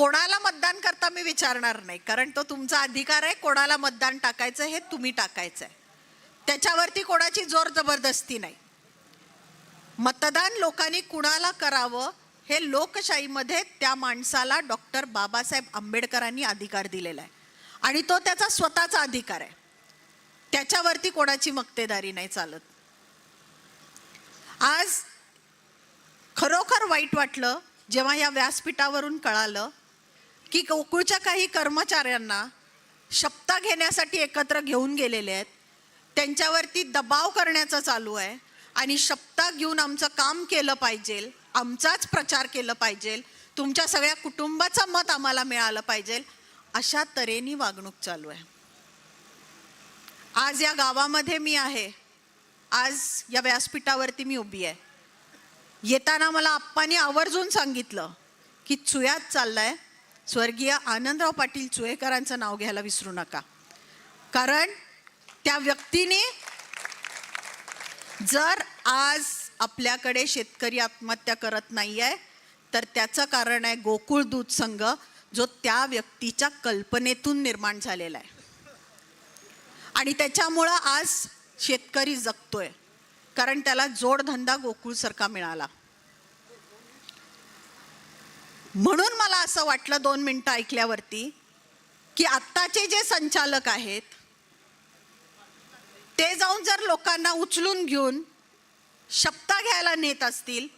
कोणाला मतदान करता मी विचारणार नाही कारण तो तुमचा अधिकार आहे कोणाला मतदान टाकायचं हे तुम्ही टाकायचं आहे. त्याच्यावरती कोणाची जोर जबरदस्ती नाही. मतदान लोकांनी कुणाला करावं हे लोकशाहीमध्ये त्या माणसाला डॉक्टर बाबासाहेब आंबेडकरांनी अधिकार दिलेला आहे. आणि तो त्याचा स्वतःचा अधिकार आहे. त्याच्यावरती कोणाची मक्तेदारी नाही चालत. आज खरोखर वाईट वाटलं जेव्हा या व्यासपीठावरून कळालं की गोकुळच्या काही कर्मचाऱ्यांना शपथा घेण्यासाठी एकत्र घेऊन गेलेले आहेत. त्यांच्यावरती दबाव करण्याचं चालू आहे. आणि शपथा घेऊन आमचं काम केलं पाहिजे. आमचाच प्रचार केलं पाहिजे. तुमच्या सगळ्या कुटुंबाचं मत आम्हाला मिळालं पाहिजे. अशा तऱ्हेने वागणूक चालू आहे. आज या गावामध्ये मी आहे. आज या व्यासपीठावरती मी उभी आहे. येताना मला आप्पांनी आवर्जून सांगितलं की चुयात चाललाय. स्वर्गीय आनंदराव पाटील चुएकरांचं नाव घ्यायला विसरू नका. कारण त्या व्यक्तीने जर आज आपल्याकडे शेतकरी आत्महत्या करत नाही आहे तर त्याचं कारण आहे गोकुळ दूध संघ जो त्या व्यक्तीच्या कल्पनेतून निर्माण झालेला आहे. आणि त्याच्यामुळं आज शेतकरी जगतोय कारण त्याला जोडधंदा गोकुळसारखा मिळाला. म्हणून मला असं वाटलं दोन मिनटं ऐकल्यावरती की आत्ताचे जे संचालक आहेत ते जाऊन जर लोकांना उचलून घेऊन शब्द घ्यायला नेत असतील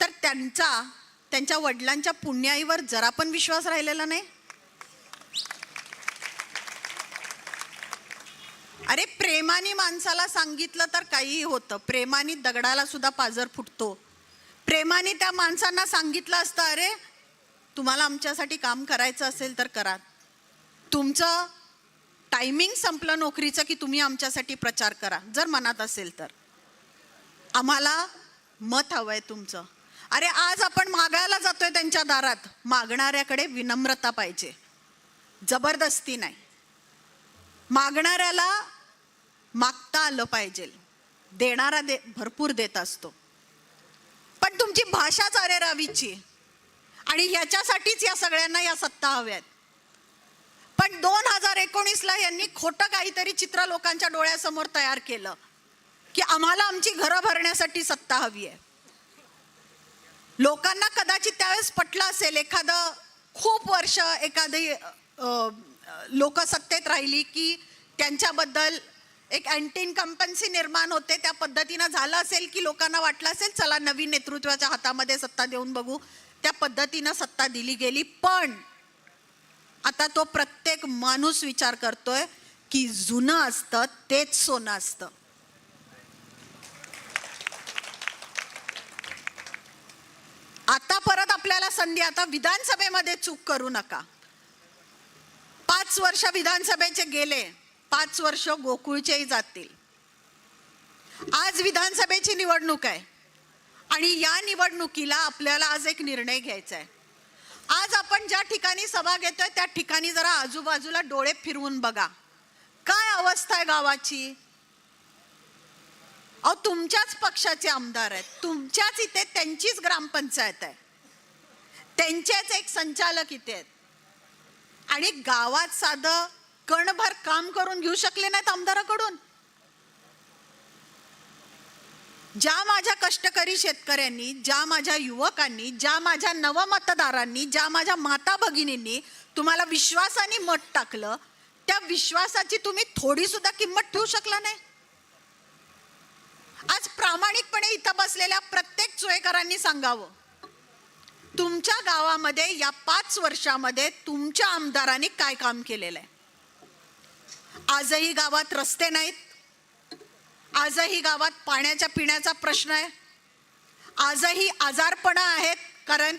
तर त्यांचा त्यांच्या वडिलांच्या पुण्याईवर जरा पण विश्वास राहिलेला नाही? अरे प्रेमाने माणसाला सांगितलं तर काहीही होतं. प्रेमाने दगडाला सुद्धा पाजर फुटतो. प्रेमाने त्या माणसांना सांगितलं असतं अरे तुम्हाला आमच्यासाठी काम करायचं असेल तर करा. तुमचं टायमिंग संपलं नोकरीचं की तुम्ही आमच्यासाठी प्रचार करा जर मनात असेल तर. आम्हाला मत हवं आहे तुमचं. अरे आज आपण मागायला जातोय त्यांच्या दारात. मागणाऱ्याकडे विनम्रता पाहिजे. जबरदस्ती नाही. मागणाऱ्याला मागता आलं पाहिजे. देणारा दे भरपूर देत असतो. पण तुमची भाषाच अरे रावीची. आणि ह्याच्यासाठीच या सगळ्यांना या सत्ता हव्यात. पण दोन हजार एकोणीसला यांनी खोटं काहीतरी चित्र लोकांच्या डोळ्यासमोर तयार केलं की आम्हाला आमची घरं भरण्यासाठी सत्ता हवी आहे. लोकांना कदाचित त्यावेळेस पटलं असेल एखादं खूप वर्ष एखादी लोकसत्तेत राहिली की त्यांच्याबद्दल एक अँटी इन्कम्पन्सी निर्माण होते. त्या पद्धतीनं झालं असेल की लोकांना वाटलं असेल चला नवीन नेतृत्वाच्या हातामध्ये सत्ता देऊन बघू. त्या पद्धतीनं सत्ता दिली गेली. पण आता तो प्रत्येक माणूस विचार करतोय की जुनं असतं तेच सोनं असतं. आता परत आपल्याला संधी आता विधानसभेमध्ये चूक करू नका. पाच वर्ष विधानसभेचे गेले. पाच वर्ष गोकुळचेही जातील. आज विधानसभेची निवडणूक आहे. आणि या निवडणुकीला आपल्याला आज एक निर्णय घ्यायचा आहे. आज आपण ज्या ठिकाणी सभा घेतोय त्या ठिकाणी जरा आजूबाजूला डोळे फिरवून बघा. काय अवस्था आहे गावाची? अहो तुमच्याच पक्षाचे आमदार आहेत. तुमच्याच इथे त्यांचीच ग्रामपंचायत आहे. त्यांचेच एक संचालक इथे आहेत. आणि गावात साधं कणभर काम करून घेऊ शकले नाहीत आमदाराकडून. ज्या माझ्या कष्टकरी शेतकऱ्यांनी ज्या माझ्या युवकांनी ज्या माझ्या नवमतदारांनी ज्या माझ्या माता भगिनींनी तुम्हाला विश्वासाने मत टाकलं त्या विश्वासाची तुम्ही थोडी सुद्धा किंमत ठेवू शकला नाही. आज प्रामाणिकपणे इथं बसलेल्या प्रत्येक चोयकरांनी सांगावं तुमच्या गावामध्ये या पाच वर्षामध्ये तुमच्या आमदारांनी काय काम केलेलं आहे? आजही गावात रस्ते नाहीत. आजही गावात पाण्याच्या पिण्याचा प्रश्न आहे. आजही आजारपणं आहेत कारण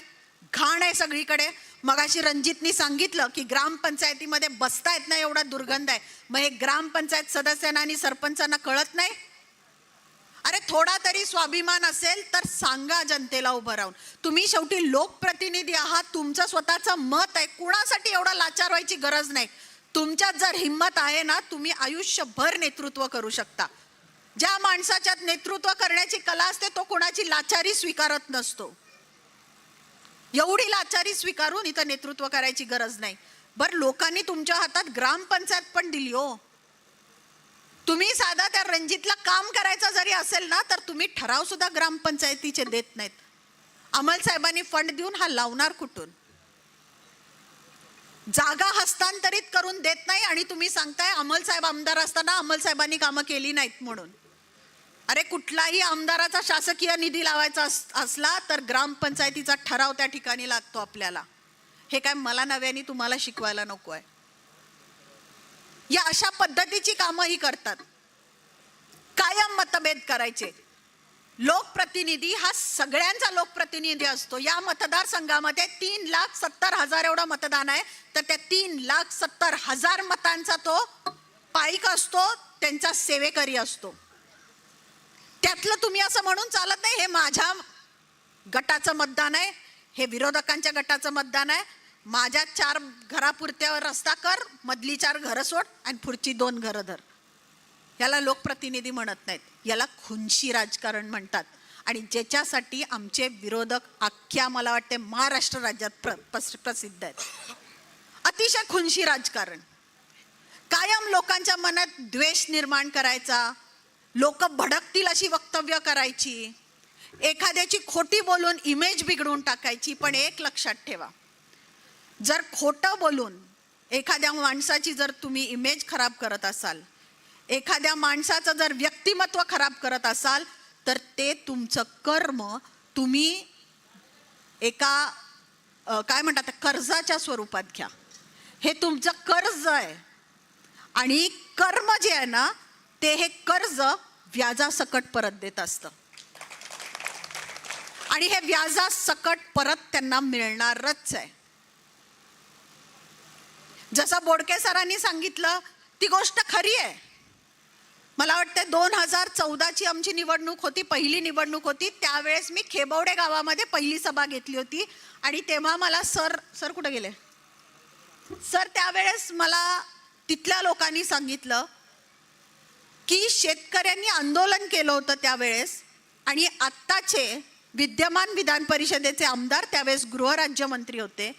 घाण आहे सगळीकडे. मगाशी रणजितनी सांगितलं की ग्रामपंचायतीमध्ये बसता येत नाही एवढा दुर्गंध आहे. मग हे ग्रामपंचायत सदस्यांना आणि सरपंचांना कळत नाही? अरे थोडा तरी स्वाभिमान असेल तर सांगा जनतेला उभं राहून. तुम्ही शेवटी लोकप्रतिनिधी आहात तुमचं स्वतःचं मत आहे. कुणासाठी एवढा लाचार व्हायची गरज नाही. तुमच्यात जर हिंमत आहे ना तुम्ही आयुष्यभर नेतृत्व करू शकता. ज्या माणसाच्यात नेतृत्व करण्याची कला असते तो कोणाची लाचारी स्वीकारत नसतो. एवढी लाचारी स्वीकारून इथं नेतृत्व करायची गरज नाही. बरं लोकांनी तुमच्या हातात ग्रामपंचायत पण दिली हो. तुम्ही साधा त्या रणजितला काम करायचं जरी असेल ना तर तुम्ही ठराव सुद्धा ग्रामपंचायतीचे देत नाहीत. अमल साहेबांनी फंड देऊन हा लावणार कुठून? जागा हस्तांतरित करून देत नाही आणि तुम्ही सांगताय अमल साहेब आमदार असताना अमल साहेबांनी कामं केली नाहीत म्हणून. अरे कुठलाही आमदाराचा शासकीय निधी लावायचा अस- असला तर ग्रामपंचायतीचा ठराव त्या ठिकाणी लागतो आपल्याला. हे काय मला नव्याने तुम्हाला शिकवायला नको आहे. या अशा पद्धतीची कामंही करतात. कायम मतभेद करायचे. लोकप्रतिनिधी हा सगळ्यांचा लोकप्रतिनिधी असतो. या मतदारसंघामध्ये तीन लाख सत्तर हजार एवढं मतदान आहे. तर त्या तीन लाख सत्तर हजार मतांचा तो पाईक असतो त्यांचा सेवेकरी असतो. त्यातलं तुम्ही असं म्हणून चालत नाही हे माझ्या गटाचं मतदान आहे हे विरोधकांच्या गटाचं मतदान आहे. माझ्या चार घरापुरत्या रस्ता कर मधली चार घरं सोड आणि पुढची दोन घरं धर. याला लोकप्रतिनिधी म्हणत नाहीत. याला खुंशी राजकारण म्हणतात. आणि ज्याच्यासाठी आमचे विरोधक अख्ख्या मला वाटते महाराष्ट्र राज्यात प्र प्रस- प्रसिद्ध आहेत. अतिशय खुनशी राजकारण. कायम लोकांच्या मनात द्वेष निर्माण करायचा. लोक भडकतील अशी वक्तव्य करायची. एखाद्याची खोटी बोलून इमेज बिघडून टाकायची पण एक लक्षात ठेवा. जर खोटं बोलून एखाद्या माणसाची जर तुम्ही इमेज खराब करत असाल एखाद्या माणसाचं जर व्यक्तिमत्व खराब करत असाल तर ते तुमचं कर्म तुम्ही एका काय म्हणतात कर्जाच्या स्वरूपात घ्या. हे तुमचं कर्ज आहे. आणि कर्म जे आहे ना ते हे कर्ज व्याजासकट परत देत असतं. आणि हे व्याजासकट परत त्यांना मिळणारच आहे. जसं बोडके सरांनी सांगितलं ती गोष्ट खरी आहे. मला वाटतं दोन हजार चौदाची आमची निवडणूक होती पहिली निवडणूक होती. त्यावेळेस मी खेबवडे गावामध्ये पहिली सभा घेतली होती. आणि तेव्हा मला सर सर कुठं गेले? सर त्यावेळेस मला तिथल्या लोकांनी सांगितलं की शेतकऱ्यांनी आंदोलन केलं होतं त्यावेळेस. आणि आत्ताचे विद्यमान विधान परिषदेचे आमदार त्यावेळेस गृहराज्यमंत्री होते.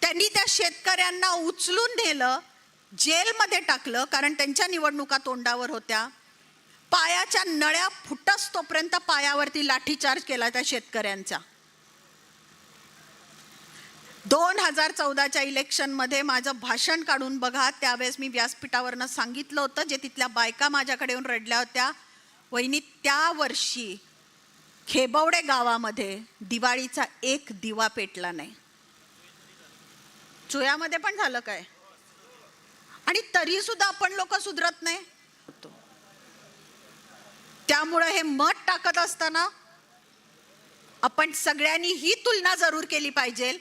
त्यांनी त्या शेतकऱ्यांना उचलून नेलं जेलमध्ये टाकलं कारण त्यांच्या निवडणुका तोंडावर होत्या. पायाच्या नळ्या फुटस तोपर्यंत पायावरती लाठीचार्ज केला त्या शेतकऱ्यांचा. दोन हजार चौदाच्या इलेक्शनमध्ये माझं भाषण काढून बघा त्यावेळेस मी व्यासपीठावरनं सांगितलं होतं जे तिथल्या बायका माझ्याकडे येऊन रडल्या होत्या. वहिनी त्या वर्षी खेबवडे गावामध्ये दिवाळीचा एक दिवा पेटला नाही. चुयामध्ये पण झालं काय? आणि तरी सुद्धा आपण लोक सुधरत नाही. त्यामुळं हे मत टाकत असताना आपण सगळ्यांनी ही तुलना जरूर केली पाहिजे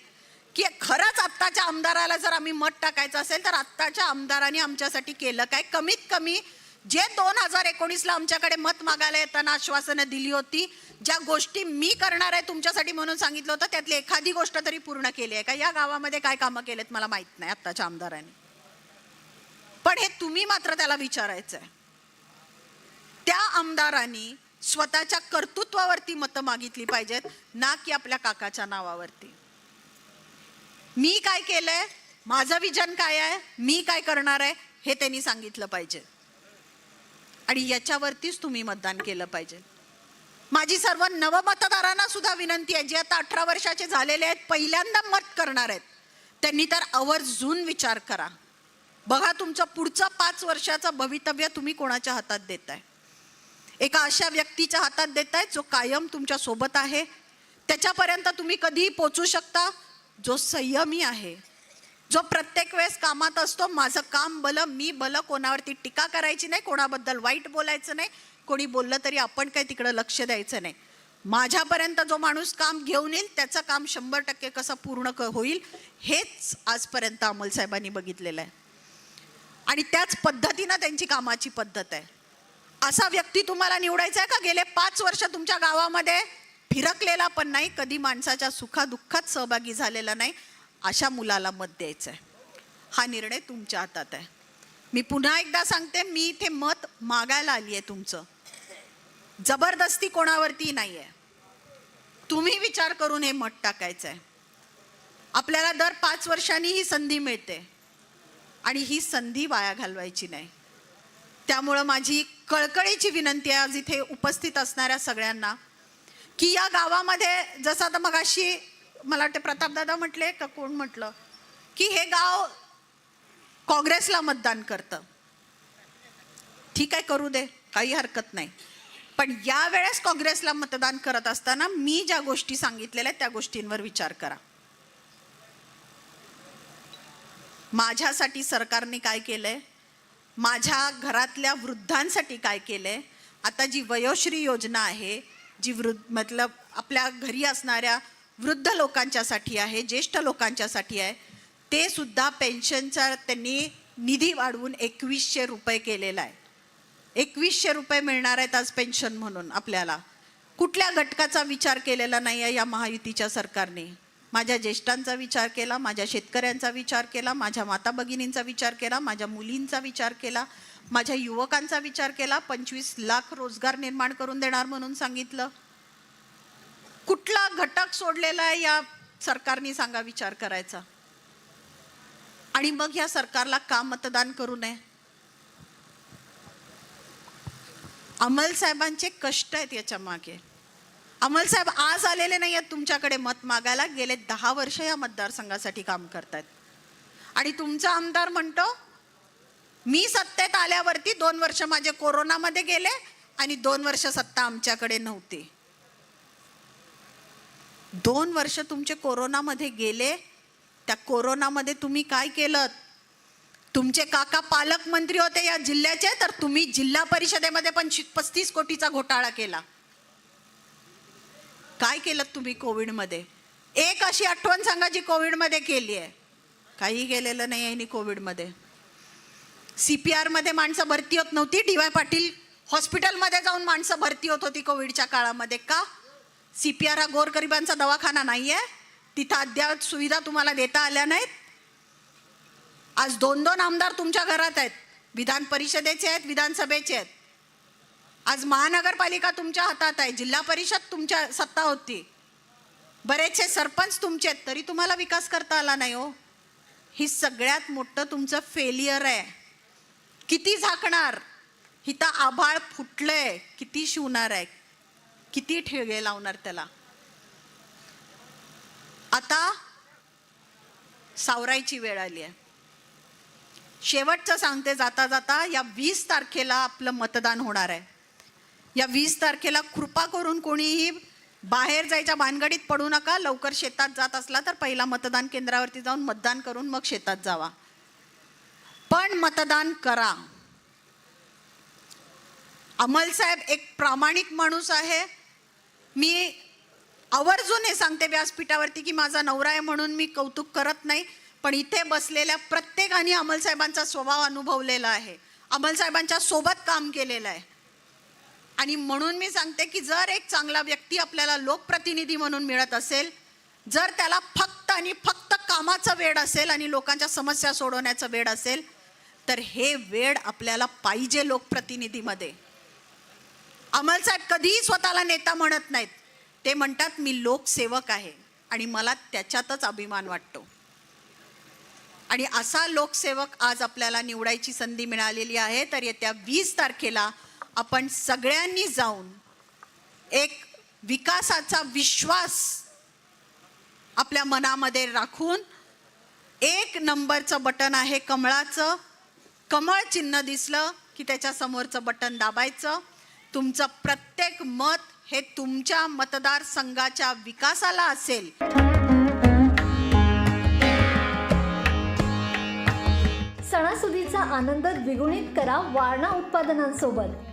की खरंच आत्ताच्या आमदाराला जर आम्ही मत टाकायचं असेल तर आत्ताच्या आमदारांनी आमच्यासाठी केलं काय? कमीत कमी जे दोन हजार एकोणीसला आमच्याकडे मत मागायला येताना आश्वासनं दिली होती ज्या गोष्टी मी करणार आहे तुमच्यासाठी म्हणून सांगितलं होतं त्यातली एखादी गोष्ट तरी पूर्ण केली आहे का? या गावामध्ये काय कामं केलेत मला माहीत नाही आत्ताच्या आमदारांनी. पण हे तुम्ही मात्र त्याला विचारायचं आहे त्या आमदारांनी स्वतःच्या कर्तृत्वावरती मतं मागितली पाहिजेत ना की आपल्या काकाच्या नावावरती. मी काय केलंय? माझं विजन काय आहे? मी काय करणार आहे? हे त्यांनी सांगितलं पाहिजे. आणि याच्यावरतीच तुम्ही मतदान केलं पाहिजे. माझी सर्व नवमतदारांना सुद्धा विनंती आहे जे आता अठरा वर्षाचे झालेले आहेत पहिल्यांदा मत करणार आहेत. त्यांनी तर आवर्जून विचार करा. बघा तुमचं पुढचं पाच वर्षाचं भवितव्य तुम्ही कोणाच्या हातात देताय? एका अशा व्यक्तीच्या हातात देताय जो कायम तुमच्यासोबत आहे. त्याच्यापर्यंत तुम्ही कधीही पोचू शकता. जो संयमी आहे जो प्रत्येक वेळेस कामात असतो माझं काम भलं मी भलं कोणावरती टीका करायची नाही कोणाबद्दल वाईट बोलायचं नाही कोणी बोललं तरी आपण काही तिकडं लक्ष द्यायचं नाही. माझ्यापर्यंत जो माणूस काम घेऊन येईल त्याचं काम शंभर टक्के कसं पूर्ण क होईल हेच आजपर्यंत अमोल साहेबांनी बघितलेलं आहे. आणि त्याच पद्धतीनं त्यांची कामाची पद्धत आहे. असा व्यक्ती तुम्हाला निवडायचा आहे का? गेले पाच वर्ष तुमच्या गावामध्ये फिरकलेला पण नाही कधी माणसाच्या सुखादुःखात सहभागी झालेला नाही अशा मुलाला मत द्यायचं आहे हा निर्णय तुमच्या हातात आहे. मी पुन्हा एकदा सांगते मी इथे मत मागायला आली आहे तुमचं. जबरदस्ती कोणावरती नाही आहे तुम्ही विचार करून हे मत टाकायचं आहे आपल्याला दर पाच वर्षांनी ही संधी मिळते. आणि ही संधी वाया घालवायची नाही. त्यामुळं माझी कळकळीची विनंती आहे आज इथे उपस्थित असणाऱ्या सगळ्यांना की या गावामध्ये जसं आता मगाशी मला वाटते प्रतापदादा म्हटले का कोण म्हटलं की हे गाव काँग्रेसला मतदान करतं. ठीक आहे करू दे काही हरकत नाही. पण या वेळेस काँग्रेसला मतदान करत असताना मी ज्या गोष्टी सांगितलेल्या त्या गोष्टींवर विचार करा. माझ्यासाठी सरकारने काय केलं आहे माझ्या घरातल्या वृद्धांसाठी काय केलं आहे आता जी वयोश्री योजना आहे जी वृद्ध मतलब आपल्या घरी असणाऱ्या वृद्ध लोकांच्यासाठी आहे ज्येष्ठ लोकांच्यासाठी आहे ते सुद्धा पेन्शनचा त्यांनी निधी वाढवून एकवीसशे रुपये केलेला आहे. एकवीसशे रुपये मिळणार आहेत आज पेन्शन म्हणून आपल्याला. कुठल्या घटकाचा विचार केलेला नाही आहे या महायुतीच्या सरकारने? माझ्या ज्येष्ठांचा विचार केला माझ्या शेतकऱ्यांचा विचार केला माझ्या माता भगिनींचा विचार केला माझ्या मुलींचा विचार केला माझ्या युवकांचा विचार केला. पंचवीस लाख रोजगार निर्माण करून देणार म्हणून सांगितलं. कुठला घटक सोडलेला आहे या सरकारने सांगा विचार करायचा. आणि मग या सरकारला का मतदान करू नये? अमल साहेबांचे कष्ट आहेत याच्या मागे. अमल साहेब आज आलेले नाही आहेत तुमच्याकडे मत मागायला. गेले दहा वर्ष या मतदारसंघासाठी काम करतायत. आणि तुमचा आमदार म्हणतो मी सत्तेत आल्यावरती दोन वर्ष माझे कोरोनामध्ये गेले आणि दोन वर्ष सत्ता आमच्याकडे नव्हती. दोन वर्ष तुमचे कोरोनामध्ये गेले. त्या कोरोनामध्ये तुम्ही काय केलं? तुमचे काका पालकमंत्री होते या जिल्ह्याचे तर तुम्ही जिल्हा परिषदेमध्ये पण पस्तीस कोटीचा घोटाळा केला. काय केलं तुम्ही कोविडमध्ये? एक अशी आठवण सांगा जी कोविडमध्ये केली आहे. काही केलेलं नाही आहे कोविडमध्ये. सी पी आरमध्ये माणसं भरती होत नव्हती. डी वाय पाटील हॉस्पिटलमध्ये जाऊन माणसं भरती होत होती कोविडच्या काळामध्ये का? सी पी आर हा गोरगरिबांचा दवाखाना नाही आहे. तिथं अद्याप सुविधा तुम्हाला देता आल्या नाहीत. आज दोन दोन आमदार तुमच्या घरात आहेत. विधान परिषदेचे आहेत विधानसभेचे आहेत. आज महानगरपालिका तुमच्या हातात आहे. जिल्हा परिषद तुमच्या सत्ता होती. बरेचसे सरपंच तुमचे आहेत तरी तुम्हाला विकास करता आला नाही हो. ही सगळ्यात मोठं तुमचं फेलियर आहे. किती झाकणार? हिता आभाळ फुटलंय. किती शिवणार आहे? किती ठेगे लावणार त्याला? आता सावरायची वेळ आली आहे. शेवटचं सांगते जाता जाता या वीस तारखेला आपलं मतदान होणार आहे. या वीस तारखेला कृपा करून कोणीही बाहेर जायच्या भानगडीत पडू नका. लवकर शेतात जात असला तर पहिला मतदान केंद्रावरती जाऊन मतदान करून मग शेतात जावा. पण मतदान करा. अमल साहेब एक प्रामाणिक माणूस आहे. मी आवर्जून हे सांगते व्यासपीठावरती की माझा नवरा आहे म्हणून मी कौतुक करत नाही पण इथे बसलेल्या प्रत्येकाने अमल साहेबांचा स्वभाव अनुभवलेला आहे. अमल साहेबांच्या सोबत काम केलेलं आहे. आणि म्हणून मी सांगते की जर एक चांगला व्यक्ती आपल्याला लोकप्रतिनिधी म्हणून मिळत असेल जर त्याला फक्त आणि फक्त कामाचं वेळ असेल आणि लोकांच्या समस्या सोडवण्याचं वेळ असेल तर हे वेळ आपल्याला पाहिजे लोकप्रतिनिधीमध्ये. अमलसाहेब कधीही स्वतःला नेता म्हणत नाहीत. ते म्हणतात मी लोकसेवक आहे आणि मला त्याच्यातच अभिमान वाटतो. आणि असा लोकसेवक आज आपल्याला निवडायची संधी मिळालेली आहे तर येत्या वीस तारखेला आपण सगळ्यांनी जाऊन एक विकासाचा विश्वास आपल्या मनामध्ये राखून एक नंबरचं बटन आहे कमळाचं. कमळ चिन्ह दिसलं की त्याच्या समोरचं बटन दाबायचं. तुमचं प्रत्येक मत हे तुमच्या मतदारसंघाच्या विकासाला असेल. सणासुदीचा आनंद द्विगुणित करा वारणा उत्पादनांसोबत.